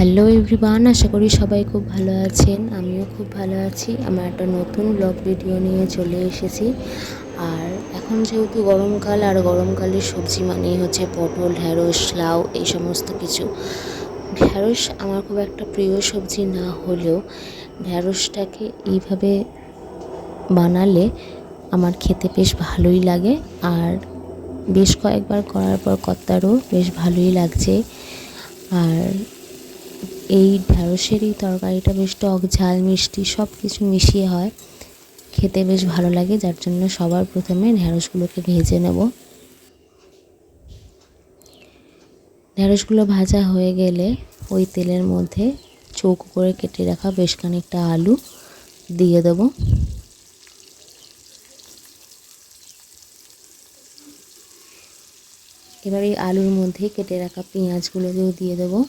Hello everyone আশা করি সবাই খুব ভালো আছেন। আমিও খুব ভালো আছি। আমার একটা নতুন ব্লগ ভিডিও নিয়ে চলে এসেছি। আর এখন যেহেতু গরমকাল, আর গরমকালের সবজি মানেই হচ্ছে পটল ঢ্যাঁড়স লাউ, এই সমস্ত কিছু। ঢ্যাঁড়স আমার খুব একটা প্রিয় সবজি না হলেও ঢ্যাঁড়সটাকে এইভাবে বানালে আমার খেতে বেশ ভালোই লাগে। আর বেশ কয়েকবার করার পর কর্তারও বেশ ভালোই লাগছে। আর এই ঢ্যাঁড়সের এই তরকারিটা বেশ টক, ঝাল, মিষ্টি সব কিছু মিশিয়ে হয়। খেতে বেশ ভালো লাগে, যার জন্য সবার প্রথমে ঢ্যাঁড়সগুলোকে ভেজে নেব। ঢ্যাঁড়সগুলো ভাজা হয়ে গেলে ওই তেলের মধ্যে চৌকো করে কেটে রাখা বেশ খানিকটা আলু দিয়ে দেবো। এবার এই আলুর মধ্যে কেটে রাখা পেঁয়াজগুলোকেও দিয়ে দেবো।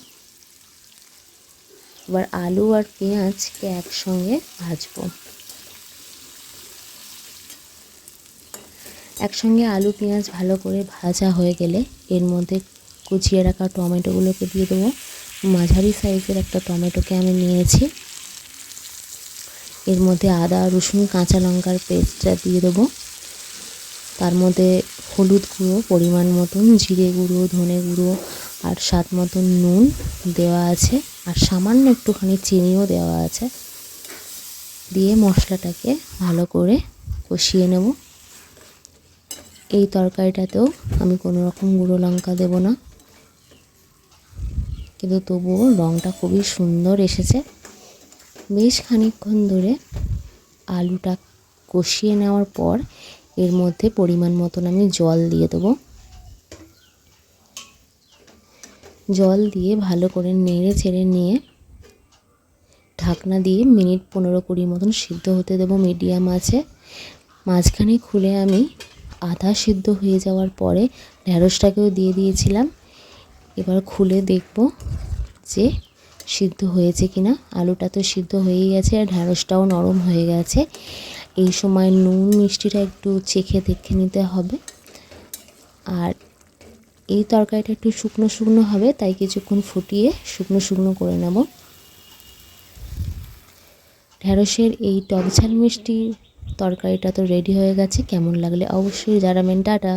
এবার আলু আর পেঁয়াজকে একসঙ্গে ভাজবো। একসঙ্গে আলু, পেঁয়াজ ভালো করে ভাজা হয়ে গেলে এর মধ্যে কুচিয়ে রাখা টমেটোগুলোকে দিয়ে দেবো। মাঝারি সাইজের একটা টমেটোকে আমি নিয়েছি। এর মধ্যে আদা, রসুন, কাঁচা লঙ্কার পেস্টটা দিয়ে দেবো। তার মধ্যে হলুদ গুঁড়ো পরিমাণ মতন, জিরে গুঁড়ো, ধনে গুঁড়ো আর স্বাদ মতন নুন দেওয়া আছে। আর সামান্য একটুখানি চিনিও দেওয়া আছে। দিয়ে মশলাটাকে ভালো করে কষিয়ে নেব। এই তরকারিটাতেও আমি কোনো রকম গুঁড়ো লঙ্কা দেব না। কিন্তু তবুও রঙটা খুবই সুন্দর এসেছে। বেশ খানিকক্ষণ ধরে আলুটা কষিয়ে নেওয়ার পর এর মধ্যে পরিমাণ মতন আমি জল দিয়ে দেবো। জল দিয়ে ভালো করে নেড়ে ছেড়ে নিয়ে ঢাকনা দিয়ে মিনিট পনেরো কুড়ি মতন সিদ্ধ হতে দেবো, মিডিয়াম আছে। মাঝখানে খুলে আমি আধা সিদ্ধ হয়ে যাওয়ার পরে ঢ্যাঁড়সটাকেও দিয়ে দিয়েছিলাম। এবার খুলে দেখব যে সিদ্ধ হয়েছে কিনা। আলুটা তো সিদ্ধ হয়েই গেছে আর ঢ্যাঁড়সটাও নরম হয়ে গেছে। এই সময় নুন, মিষ্টিটা একটু চেখে দেখে নিতে হবে। আর এই তরকারিটা একটু শুকনো শুকনো হবে, তাই কিছুক্ষণ ফুটিয়ে শুকনো শুকনো করে নেব। ঢ্যাঁড়সের এই টক ঝাল মিষ্টি তরকারিটা তো রেডি হয়ে গেছে, কেমন লাগলে অবশ্যই জানাবেন, টাটা।